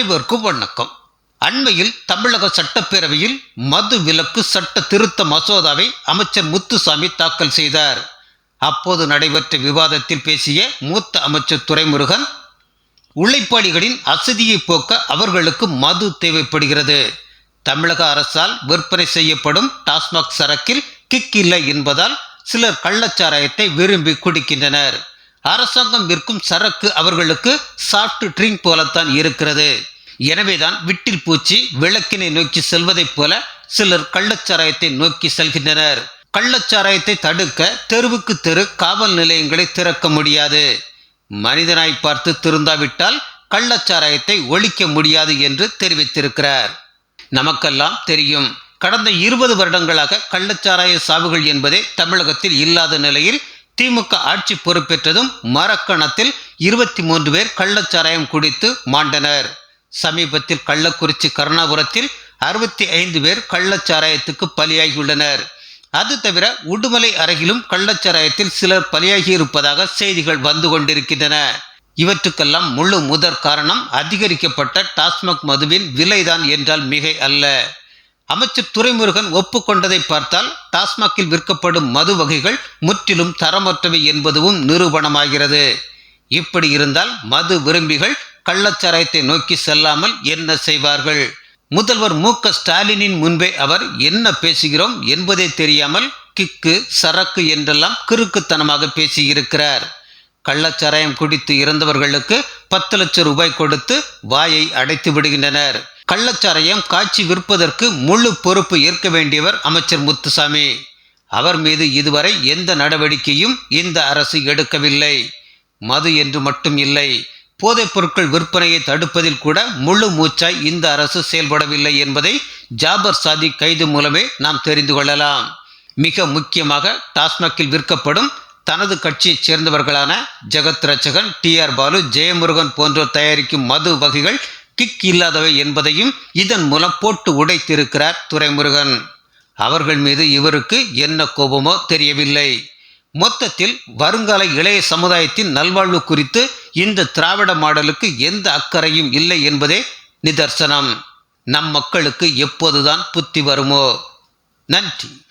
அனைவருக்கும் வணக்கம் அண்மையில் தமிழக சட்டப்பேரவையில் மது விலக்கு சட்ட திருத்த மசோதாவை அமைச்சர் முத்துசாமி தாக்கல் செய்தார். அப்போது நடைபெற்ற விவாதத்தில் பேசிய மூத்த அமைச்சர் துரைமுருகன் உழைப்பாளிகளின் அசதியை போக்க அவர்களுக்கு மது தேவைப்படுகிறது. தமிழக அரசால் விற்பனை செய்யப்படும் டாஸ்மாக் சரக்கில் கிக் இல்லை என்பதால் சிலர் கள்ளச்சாராயத்தை விரும்பி குடிக்கின்றனர். அரசாங்கம் விற்கும் சரக்கு அவர்களுக்கு சாஃப்ட் ட்ரிங்க் போலத்தான் இருக்கிறது. எனவேதான் விட்டில் பூச்சி விளக்கினை நோக்கி செல்வதைப் போல சிலர் கள்ளச்சாராயத்தை நோக்கி செல்கின்றனர். கள்ளச்சாராயத்தை தடுக்க தெருவுக்கு தெரு காவல் நிலையங்களை திறக்க முடியாது. மனிதனாய் பார்த்து திருந்தாவிட்டால் கள்ளச்சாராயத்தை ஒழிக்க முடியாது என்று தெரிவித்திருக்கிறார். நமக்கெல்லாம் தெரியும். கடந்த இருபது வருடங்களாக கள்ளச்சாராய சாவுகள் என்பதே தமிழகத்தில் இல்லாத நிலையில் திமுக ஆட்சி பொறுப்பேற்றதும் மரக்கணத்தில் இருபத்தி மூன்று பேர் கள்ளச்சாராயம் குடித்து மாண்டனர். சமீபத்தில் கள்ளக்குறிச்சி கருணாபுரத்தில் அறுபத்தி ஐந்து பேர் கள்ளச்சாராயத்துக்கு பலியாகியுள்ளனர். அது தவிர உடுமலை அருகிலும் கள்ளச்சாராயத்தில் சிலர் பலியாகி இருப்பதாக செய்திகள் வந்து கொண்டிருக்கின்றன. இவற்றுக்கெல்லாம் முழு முதற் காரணம் அதிகரிக்கப்பட்ட டாஸ்மாக் மதுவின் விலைதான் என்றால் மிகை அல்ல. அமைச்சர் துரைமுருகன் ஒப்புக்கொண்டதை பார்த்தால் டாஸ்மாகில் விற்கப்படும் மது வகைகள் முற்றிலும் தரமற்றவை என்பதுவும் நிரூபணமாகிறது. இப்படி இருந்தால் மது விரும்பிகள் கள்ளச்சாராயத்தை நோக்கி செல்லாமல் என்ன செய்வார்கள்? முதல்வர் மு ஸ்டாலினின் முன்பே அவர் என்ன பேசுகிறோம் என்பதே தெரியாமல் கிக்கு சரக்கு என்றெல்லாம் கிறுக்குத்தனமாக பேசியிருக்கிறார். கள்ளச்சாராயம் குடித்து இறந்தவர்களுக்கு பத்து லட்சம் ரூபாய் கொடுத்து வாயை அடைத்து விடுகின்றனர். கள்ளச்சாராயம் காய்ச்சி விற்பதற்கு முழு பொறுப்பு ஏற்க வேண்டியவர் அமைச்சர் முத்துசாமி. அவர் மீது இதுவரை எந்த நடவடிக்கையும் இந்த அரசு எடுக்கவில்லை. மது என்று மட்டும் இல்லை. போதைப் பொருட்கள் விற்பனையை தடுப்பதில் கூட முழு மூச்சாய் இந்த அரசு செயல்படவில்லை என்பதை ஜாபர் சாதி கைது மூலமே நாம் தெரிந்து கொள்ளலாம். மிக முக்கியமாக டாஸ்மாகில் விற்கப்படும் தனது கட்சியைச் சேர்ந்தவர்களான Jagathrakshakan T R Balu Jayamurugan போன்றோர் தயாரிக்கும் மது வகைகள் கிக் இல்லாதவை என்பதையும் இதன் மூலம் போட்டு உடைத்திருக்கிறார் துரைமுருகன். அவர்கள் மீது இவருக்கு என்ன கோபமோ தெரியவில்லை. மொத்தத்தில் வருங்கால இளைய சமுதாயத்தின் நல்வாழ்வு குறித்து இந்த திராவிட மாடலுக்கு எந்த அக்கறையும் இல்லை என்பதே நிதர்சனம். நம் மக்களுக்கு எப்போதுதான் புத்தி வருமோ? நன்றி.